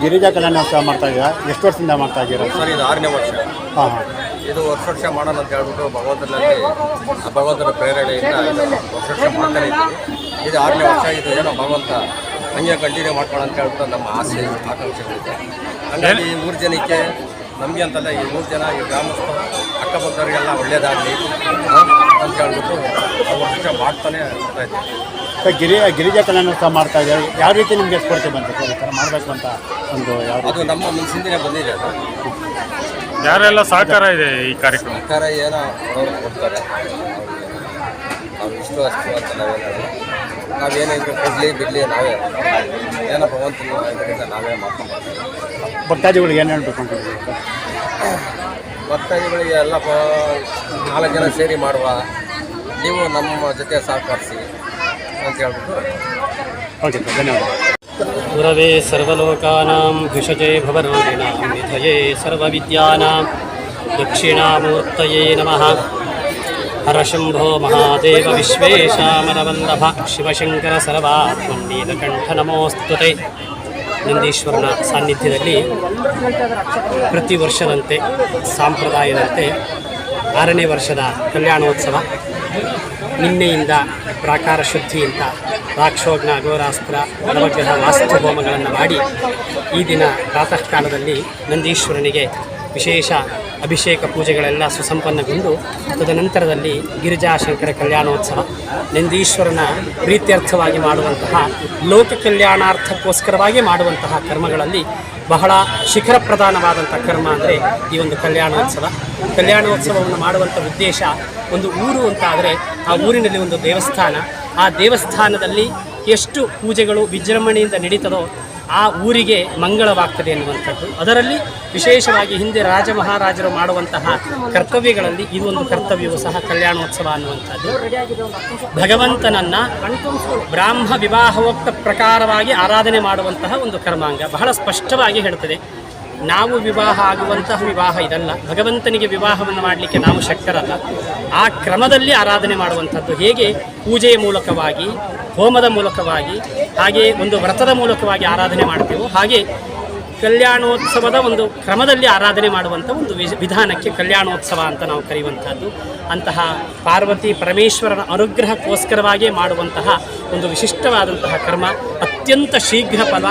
ಗಿರಿಜಾ ಕಲ್ಯಾಣೋತ್ಸವ ಮಾಡ್ತಾ ಇದ್ದೀರಾ ಎಷ್ಟು ವರ್ಷದಿಂದ ಮಾಡ್ತಾ ಇದ್ದೀರಾ ಸರ್ ಇದು ಆರನೇ ವರ್ಷ. ಹಾಂ. ಹಾಂ ಇದು ವರ್ಷ ವರ್ಷ ಮಾಡೋಣ ಅಂತ ಹೇಳ್ಬಿಟ್ಟು ಭಗವಂತನಲ್ಲಿ ಭಗವಂತನ ಪ್ರೇರಣೆಯಿಂದ ವರ್ಷ ವರ್ಷ ಮಾಡ್ತಾನೆ ಇದ್ದೀವಿ. ಇದು ಆರನೇ ವರ್ಷ ಇದು ಏನೋ ಭಗವಂತ ಹಂಗೆ ಕಂಟಿನ್ಯೂ ಮಾಡ್ಕೊಳ್ಳೋ ಅಂತ ಹೇಳ್ಬಿಟ್ಟು ನಮ್ಮ ಆಸೆ ಆಕಾಂಕ್ಷೆಗಳಿದೆ. ಹಂಗಾಗಿ ಈ ಮೂರು ಜನಕ್ಕೆ ನಮಗೆ ಅಂತಲ್ಲ ಈ ಮೂರು ಜನ ಈ ಗ್ರಾಮಸ್ಥರು ಅಕ್ಕಪಕ್ಕದವರಿಗೆಲ್ಲ ಒಳ್ಳೇದಾಗಲಿ. ಅಂತ ಹೇಳ್ಬಿಟ್ಟು ನಾವು ವರ್ಷ ಮಾಡ್ತಾನೆ ಬರ್ತಾ ಇದ್ದೀವಿ ಸೊ ಗಿರಿ ಗಿರಿಜಾ ಕಲ್ಯಾಣೋತ್ಸವ ಮಾಡ್ತಾ ಇದ್ದಾರೆ. ಯಾವ ರೀತಿ ನಿಮಗೆ ಸ್ಫೂರ್ತಿ ಬಂತು ಸರ್ ಈ ಥರ ಮಾಡಬೇಕು ಅಂತ ಒಂದು ಯಾವ ಅದು ನಮ್ಮ ಮನಸ್ಸಿಂದನೇ ಬಂದಿದೆ ಅದು. ಯಾರೆಲ್ಲ ಸಹಕಾರ ಇದೆ ಈ ಕಾರ್ಯಕ್ರಮ? ಸಹಕಾರ ಏನೋ ಕೊಡ್ತಾರೆ. ಅವ್ರು ಇಷ್ಟು ಅಷ್ಟು ಅಂತ ನಾವೇನಾದ್ರು ನಾವೇನಿದ್ರು ಕೊಡಲಿ ಬಿಡಲಿ ನಾವೇ. ಏನೋ ಭಗವಂತನ ಇದರಿಂದ ನಾವೇ ಮಾಡ್ಕೊಂಡು ಬರ್ತೀವಿ ಭಕ್ತಾದಿಗಳಿಗೆ ಏನು ಹೇಳ್ಬೇಕು ಅಂತ ಭಕ್ತಾದಿಗಳಿಗೆ ಎಲ್ಲ ಪ ನಾಲ್ಕು ಜನ ಸೇರಿ ಮಾಡುವ. ನೀವು ನಮ್ಮ ಜೊತೆ ಸಹಕರಿಸಿ ಅಂತ ಹೇಳ್ಬಿಟ್ಟು. ಓಕೆ ಸರ್ ಧನ್ಯವಾದ. ಗುರವೇ ಸರ್ವಲೋಕಾನಾಂ ಭಿಷಜೇ ಭವರೋಗಿಣಾಂ ವಿಧಯೇ ಸರ್ವವಿದ್ಯಾನಾಂ ದಕ್ಷಿಣಾಮೂರ್ತಯೇ ನಮಃ. ಹರಶಂಭೋ ಮಹಾದೇವ ವಿಶ್ವೇಶಾಮರವಲ್ಲಭ ಶಿವಶಂಕರ ಸರ್ವಾತ್ಮನ್ನೀಲಕಂಠ ನಮೋಸ್ತುತೆ. ನಂದೀಶ್ವರನ ಸಾನ್ನಿಧ್ಯದಲ್ಲಿ ಪ್ರತಿ ವರ್ಷದಂತೆ ಸಾಂಪ್ರದಾಯದಂತೆ ಆರನೇ ವರ್ಷದ ಕಲ್ಯಾಣೋತ್ಸವ ನಿನ್ನೆಯಿಂದ ಪ್ರಾಕಾರ ಶುದ್ಧಿಯಿಂದ ರಾಕ್ಷೋಗ್ನ ಅಘೋರಾಸ್ತ್ರ ನವಗ್ರಹ ವಾಸ್ತು ಹೋಮಗಳನ್ನು ಮಾಡಿ ಈ ದಿನ ಪ್ರಾತಃ ಕಾಲದಲ್ಲಿ ನಂದೀಶ್ವರನಿಗೆ ವಿಶೇಷ ಅಭಿಷೇಕ ಪೂಜೆಗಳೆಲ್ಲ ಸುಸಂಪನ್ನಗೊಂಡು, ತದನಂತರದಲ್ಲಿ ಗಿರಿಜಾಶಂಕರ ಕಲ್ಯಾಣೋತ್ಸವ ನಂದೀಶ್ವರನ ಪ್ರೀತ್ಯರ್ಥವಾಗಿ ಮಾಡುವಂತಹ ಲೋಕ ಕಲ್ಯಾಣಾರ್ಥಕ್ಕೋಸ್ಕರವಾಗಿ ಮಾಡುವಂತಹ ಕರ್ಮಗಳಲ್ಲಿ ಬಹಳ ಶಿಖರ ಪ್ರಧಾನವಾದಂಥ ಕರ್ಮ ಅಂದರೆ ಈ ಒಂದು ಕಲ್ಯಾಣೋತ್ಸವ. ಕಲ್ಯಾಣೋತ್ಸವವನ್ನು ಮಾಡುವಂಥ ಉದ್ದೇಶ ಒಂದು ಊರು ಅಂತ ಆದರೆ ಆ ಊರಿನಲ್ಲಿ ಒಂದು ದೇವಸ್ಥಾನ. ಆ ದೇವಸ್ಥಾನದಲ್ಲಿ ಎಷ್ಟು ಪೂಜೆಗಳು ವಿಜೃಂಭಣೆಯಿಂದ ನಡೀತದೋ ಆ ಊರಿಗೆ ಮಂಗಳವಾಗ್ತದೆ ಎನ್ನುವಂಥದ್ದು. ಅದರಲ್ಲಿ ವಿಶೇಷವಾಗಿ ಹಿಂದೆ ರಾಜ ಮಹಾರಾಜರು ಮಾಡುವಂತಹ ಕರ್ತವ್ಯಗಳಲ್ಲಿ ಇದು ಒಂದು ಕರ್ತವ್ಯವು ಸಹ ಕಲ್ಯಾಣೋತ್ಸವ ಅನ್ನುವಂಥದ್ದು. ಭಗವಂತನನ್ನ ಬ್ರಾಹ್ಮ ವಿವಾಹವೋಕ್ತ ಪ್ರಕಾರವಾಗಿ ಆರಾಧನೆ ಮಾಡುವಂತಹ ಒಂದು ಕರ್ಮಾಂಗ. ಬಹಳ ಸ್ಪಷ್ಟವಾಗಿ ಹೇಳುತ್ತದೆ ನಾವು ವಿವಾಹ ಆಗುವಂತಹ ವಿವಾಹ ಇದಲ್ಲ. ಭಗವಂತನಿಗೆ ವಿವಾಹವನ್ನು ಮಾಡಲಿಕ್ಕೆ ನಾವು ಶಕ್ತರಲ್ಲ. ಆ ಕ್ರಮದಲ್ಲಿ ಆರಾಧನೆ ಮಾಡುವಂಥದ್ದು ಹೇಗೆ? ಪೂಜೆಯ ಮೂಲಕವಾಗಿ, ಹೋಮದ ಮೂಲಕವಾಗಿ, ಹಾಗೆ ಒಂದು ವ್ರತದ ಮೂಲಕವಾಗಿ ಆರಾಧನೆ ಮಾಡ್ತೇವೋ ಹಾಗೆ ಕಲ್ಯಾಣೋತ್ಸವದ ಒಂದು ಕ್ರಮದಲ್ಲಿ ಆರಾಧನೆ ಮಾಡುವಂಥ ಒಂದು ವಿಧಾನಕ್ಕೆ ಕಲ್ಯಾಣೋತ್ಸವ ಅಂತ ನಾವು ಕರೆಯುವಂಥದ್ದು. ಅಂತಹ ಪಾರ್ವತಿ ಪರಮೇಶ್ವರನ ಅನುಗ್ರಹಕ್ಕೋಸ್ಕರವಾಗಿಯೇ ಮಾಡುವಂತಹ ಒಂದು ವಿಶಿಷ್ಟವಾದಂತಹ ಕರ್ಮ, ಅತ್ಯಂತ ಶೀಘ್ರ ಫಲ,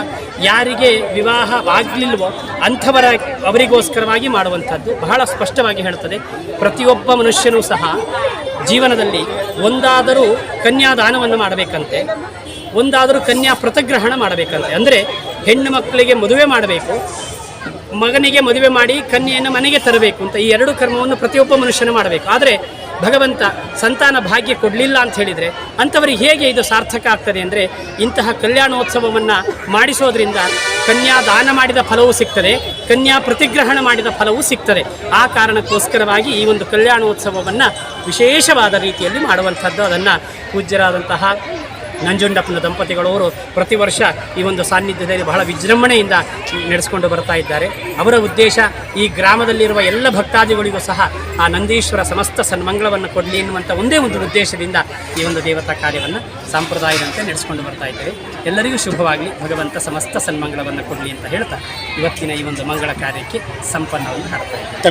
ಯಾರಿಗೆ ವಿವಾಹವಾಗಲಿಲ್ವೋ ಅಂಥವರ ಅವರಿಗೋಸ್ಕರವಾಗಿ ಮಾಡುವಂಥದ್ದು ಬಹಳ ಸ್ಪಷ್ಟವಾಗಿ ಹೇಳುತ್ತದೆ. ಪ್ರತಿಯೊಬ್ಬ ಮನುಷ್ಯನೂ ಸಹ ಜೀವನದಲ್ಲಿ ಒಂದಾದರೂ ಕನ್ಯಾದಾನವನ್ನು ಮಾಡಬೇಕಂತೆ, ಒಂದಾದರೂ ಕನ್ಯಾ ಪ್ರತಗ್ರಹಣ ಮಾಡಬೇಕಂತೆ. ಅಂದರೆ ಹೆಣ್ಣು ಮಕ್ಕಳಿಗೆ ಮದುವೆ ಮಾಡಬೇಕು, ಮಗನಿಗೆ ಮದುವೆ ಮಾಡಿ ಕನ್ಯೆಯನ್ನು ಮನೆಗೆ ತರಬೇಕು ಅಂತ ಈ ಎರಡು ಕರ್ಮವನ್ನು ಪ್ರತಿಯೊಬ್ಬ ಮನುಷ್ಯನು ಮಾಡಬೇಕು. ಆದರೆ ಭಗವಂತ ಸಂತಾನ ಭಾಗ್ಯ ಕೊಡಲಿಲ್ಲ ಅಂತ ಹೇಳಿದರೆ ಅಂಥವರಿಗೆ ಹೇಗೆ ಇದು ಸಾರ್ಥಕ ಆಗ್ತದೆ ಅಂದರೆ ಇಂತಹ ಕಲ್ಯಾಣೋತ್ಸವವನ್ನು ಮಾಡಿಸೋದ್ರಿಂದ ಕನ್ಯಾ ದಾನ ಮಾಡಿದ ಫಲವೂ ಸಿಗ್ತದೆ, ಕನ್ಯಾ ಪ್ರತಿಗ್ರಹಣ ಮಾಡಿದ ಫಲವೂ ಸಿಗ್ತದೆ. ಆ ಕಾರಣಕ್ಕೋಸ್ಕರವಾಗಿ ಈ ಒಂದು ಕಲ್ಯಾಣೋತ್ಸವವನ್ನು ವಿಶೇಷವಾದ ರೀತಿಯಲ್ಲಿ ಮಾಡುವಂಥದ್ದು. ಅದನ್ನು ಪೂಜ್ಯರಾದಂತಹ ನಂಜುಂಡಪ್ಪನ ದಂಪತಿಗಳವರು ಪ್ರತಿ ವರ್ಷ ಈ ಒಂದು ಸಾನ್ನಿಧ್ಯದಲ್ಲಿ ಬಹಳ ವಿಜೃಂಭಣೆಯಿಂದ ನಡೆಸಿಕೊಂಡು ಬರ್ತಾ ಇದ್ದಾರೆ. ಅವರ ಉದ್ದೇಶ ಈ ಗ್ರಾಮದಲ್ಲಿರುವ ಎಲ್ಲ ಭಕ್ತಾದಿಗಳಿಗೂ ಸಹ ಆ ನಂದೀಶ್ವರ ಸಮಸ್ತ ಸನ್ಮಂಗಳವನ್ನು ಕೊಡಲಿ ಎನ್ನುವಂಥ ಒಂದೇ ಒಂದು ಉದ್ದೇಶದಿಂದ ಈ ಒಂದು ದೇವತಾ ಕಾರ್ಯವನ್ನು ಸಂಪ್ರದಾಯದಂತೆ ನಡೆಸಿಕೊಂಡು ಬರ್ತಾ ಇದ್ದಾರೆ ಎಲ್ಲರಿಗೂ ಶುಭವಾಗಲಿ. ಭಗವಂತ ಸಮಸ್ತ ಸನ್ಮಂಗಳವನ್ನು ಕೊಡಲಿ ಅಂತ ಹೇಳ್ತಾ ಇವತ್ತಿನ ಈ ಒಂದು ಮಂಗಳ ಕಾರ್ಯಕ್ಕೆ ಸಂಪನ್ನವನ್ನು ಹಾಡ್ತಾ ಇದ್ದೇವೆ.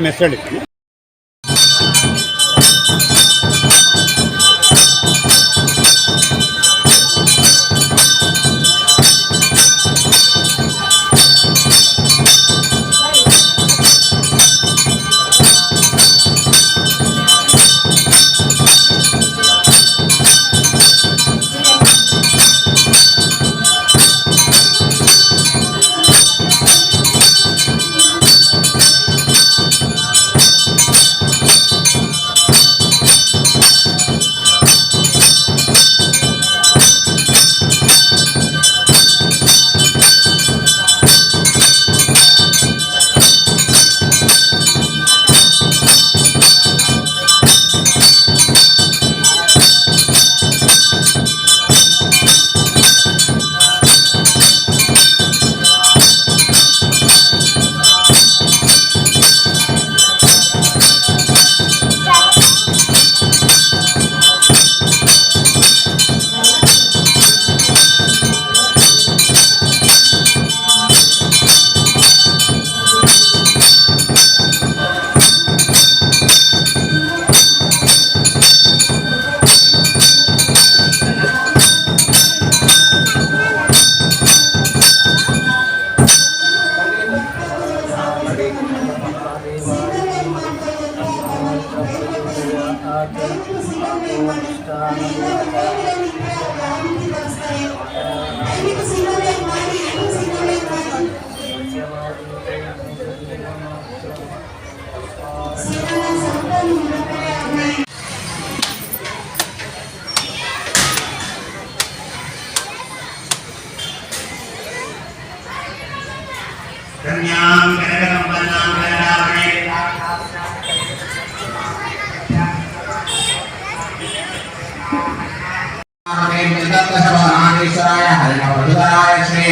नागेश्वराय हरिणवधुधराय श्री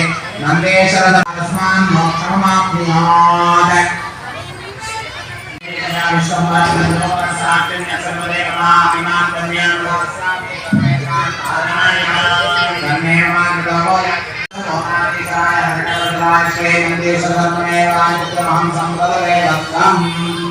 नन्देश्वर तस्मान् मोक्षमाप्नुयात् श्रीनन्देश्वरमेवानित्यमहं सम्पदवे दत्तम्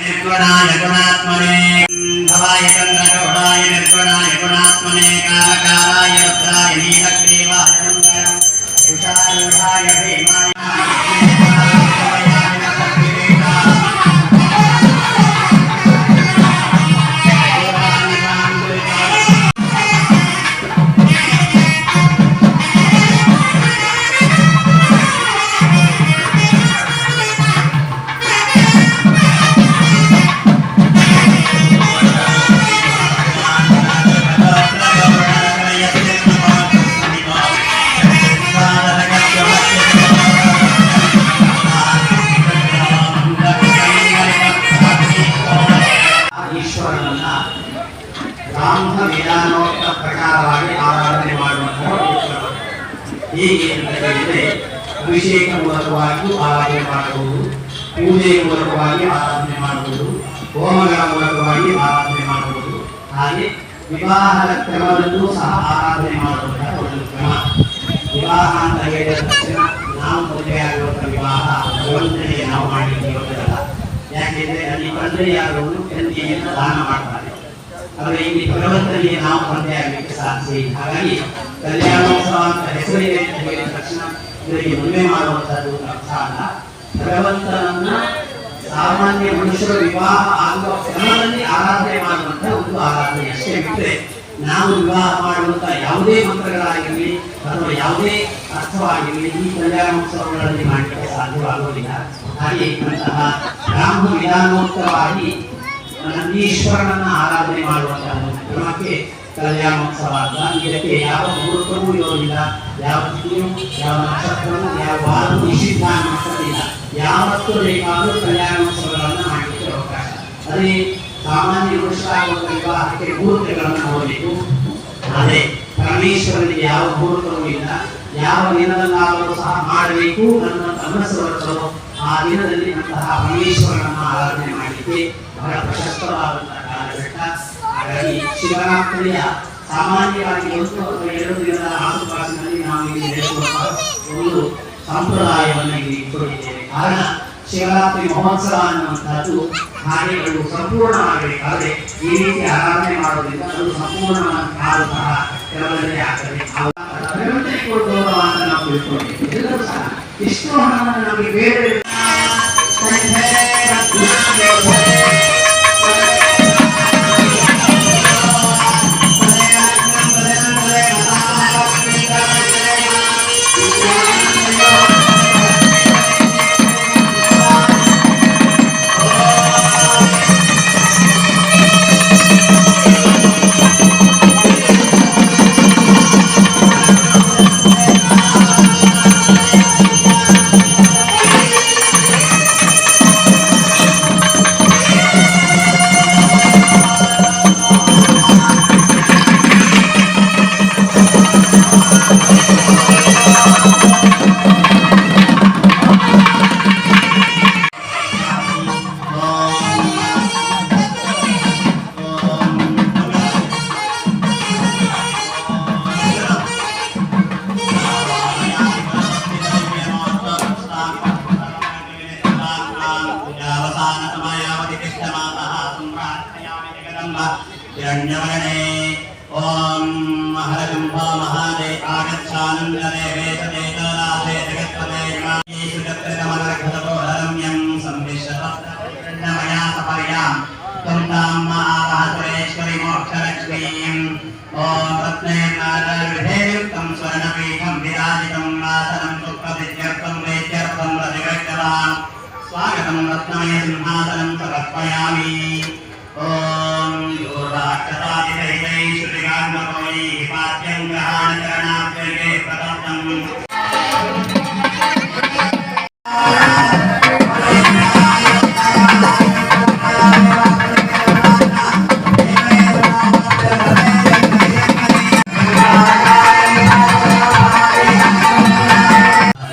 నిర్గుణాయ గుణాత్మనే భవాయ చంద్రగౌడాయ నిర్గుణాయ గుణాత్మనే కాలకాలాయ రుద్రాయ నీలగ్రీవాయ ఉషారుఢాయ ಹೇಗೆ ಅಂತ ಹೇಳಿದ್ರೆ ಅಭಿಷೇಕ ಮೂಲಕವಾಗಿ ಆರಾಧನೆ ಮಾಡಬಹುದು ಪೂಜೆ ಮೂಲಕವಾಗಿ ಆರಾಧನೆ ಮಾಡಬಹುದು ಹೋಮಗಳ ಮೂಲಕವಾಗಿ ಆರಾಧನೆ ಮಾಡಬಹುದು ಹಾಗೆ ವಿವಾಹದ ಕ್ರಮದಲ್ಲೂ ಸಹ ಆರಾಧನೆ ಮಾಡುವಂತಹ ಒಂದು ಕ್ರಮ ವಿವಾಹ ಅಂತ ಹೇಳಿದ ತಕ್ಷಣ ನಾವು ಮದುವೆಯಾಗುವಂತಹ ವಿವಾಹ ಭಗವಂತನಿಗೆ ನಾವು ಮಾಡಲಿಕ್ಕೆ ಯಾಕೆಂದರೆ ಅಲ್ಲಿ ತಂದೆಯಾದವನು ತಂದೆಯನ್ನು ದಾನ ಮಾಡ್ತಾರೆ ಆದರೆ ಇಲ್ಲಿ ಭಗವಂತನಿಗೆ ನಾವು ಮದುವೆ ಆಗಲಿಕ್ಕೆ ಸಾಧ್ಯ ಇಲ್ಲ. ಹಾಗಾಗಿ ಕಲ್ಯಾಣೋತ್ಸವ ಅಂತ ಹೆಸರಿದೆ ಅಂತ ಹೇಳಿದ ತಕ್ಷಣ ಇವರಿಗೆ ಮದುವೆ ಮಾಡುವಂತದ್ದು ಅರ್ಥ ಅಲ್ಲ. ಭಗವಂತನನ್ನ ಸಾಮಾನ್ಯ ಮನುಷ್ಯರು ವಿವಾಹ ಆಗುವ ಕ್ರಮದಲ್ಲಿ ಆರಾಧನೆ ಮಾಡುವಂತ ಒಂದು ಆರಾಧನೆ ಅಷ್ಟೇ. ಬಿಟ್ಟರೆ ನಾವು ವಿವಾಹ ಮಾಡುವಂತ ಯಾವುದೇ ಮಂತ್ರಗಳಾಗಿರಲಿ ಅಥವಾ ಯಾವುದೇ ಅರ್ಥವಾಗಿರಲಿ ಈ ಕಲ್ಯಾಣೋತ್ಸವಗಳಲ್ಲಿ ಮಾಡಲಿಕ್ಕೆ ಸಾಧ್ಯವಾಗುವುದಿಲ್ಲ. ಹಾಗೆ ಬ್ರಾಹ್ಮ ವಿಧಾನೋತ್ತರವಾಗಿ ನಂದೀಶ್ವರನನ್ನ ಆರಾಧನೆ ಮಾಡುವಂತಹ ಕ್ರಮಕ್ಕೆ ಕಲ್ಯಾಣೋತ್ಸವ ಅಂತ. ಇದಕ್ಕೆ ಯಾವ ಮುಹೂರ್ತವೂ ಇರೋದಿಲ್ಲ. ಯಾವ ತಿಥಿಯೂ ಯಾವ ನಕ್ಷತ್ರವೂ, ಯಾವ ವಾರ ನಿಷಿದ್ಧ ಅನ್ನಿಸೋದಿಲ್ಲ ಯಾವತ್ತೂ ಬೇಕಾದರೂ ಕಲ್ಯಾಣೋತ್ಸವಗಳನ್ನು ಮಾಡಲಿಕ್ಕೆ ಅವಕಾಶ. ಅದೇ ಸಾಮಾನ್ಯ ಮನುಷ್ಯರಾಗುವ ವಿವಾಹಕ್ಕೆ ಮುಹೂರ್ತಗಳನ್ನು ನೋಡಬೇಕು. ಆದರೆ ಪರಮೇಶ್ವರನಿಗೆ ಯಾವ ಮುಹೂರ್ತವೂ ಇಲ್ಲ. ಯಾವ ದಿನದಲ್ಲಾದರೂ ಸಹ ಮಾಡಬೇಕು ಅನ್ನೋ ಬರುತ್ತೋ ಆ ದಿನದಲ್ಲಿ ಅಂತಹ ಪರಮೇಶ್ವರನನ್ನು ಆರಾಧನೆ ಮಾಡಲಿಕ್ಕೆ ಬಹಳ ಪ್ರಶಸ್ತವಾದಂತಹ ಹಾಗಾಗಿ ಶಿವರಾತ್ರಿಯ ಸಾಮಾನ್ಯವಾಗಿ ಒಂದು ಅಥವಾ ಎರಡು ದಿನದ ನಾವು ಇಲ್ಲಿ ಒಂದು ಸಂಪ್ರದಾಯವನ್ನು ಇಲ್ಲಿ ಇಟ್ಟುಕೊಂಡಿದ್ದೇವೆ ಕಾರಣ ಶಿವರಾತ್ರಿ ಮಹೋತ್ಸವ ಅನ್ನುವಂಥದ್ದು ಕಾರ್ಯಗಳು ಸಂಪೂರ್ಣವಾಗಬೇಕಾದ್ರೆ ಈ ರೀತಿ ಆರಾಧನೆ ಮಾಡೋದ್ರಿಂದ ಅದು ಸಂಪೂರ್ಣವಾದಂತಹ ಕೆಲವರಲ್ಲಿ ಆಗ್ತದೆ ನಾವು ತಿಳ್ಕೊಂಡಿದ್ದೇವೆ ಎಲ್ಲರೂ ಸಹ ಇಷ್ಟು ಹಣವನ್ನು ನಮಗೆ ಬೇರೆ ॐ हरगम्भा महादे आगच्छानन्दने वेदते दासे जगत्पते येषु चक्रकमलरघुतपोरम्यं संविश्वतमया सपर्यां त्वं तां महासुरेश्वरि मोक्षलक्ष्मीम् ॐ रत्नेर्नारविधेयुक्तं स्वर्णपीठं विराजितं नासनं सुप्रतित्यर्थं वेद्यर्थं प्रतिगृह्यवान् स्वागतं रत्नमय सिंहासनं समर्पयामि ॐ योगाक्षतादिदैवैः श्रुतिगात्मकैः पाद्यं ग्रहाणचरणाभ्यर्गे प्रदत्तम्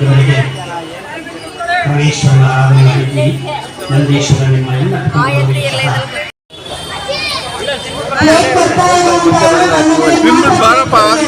ಇವರಿಗೆ ಪರಮೇಶ್ವರನ ಆರಾಧನೆ ಮಾಡಿದ್ದೀವಿ ನಂದೀಶ್ವರ ನಿಮ್ಮ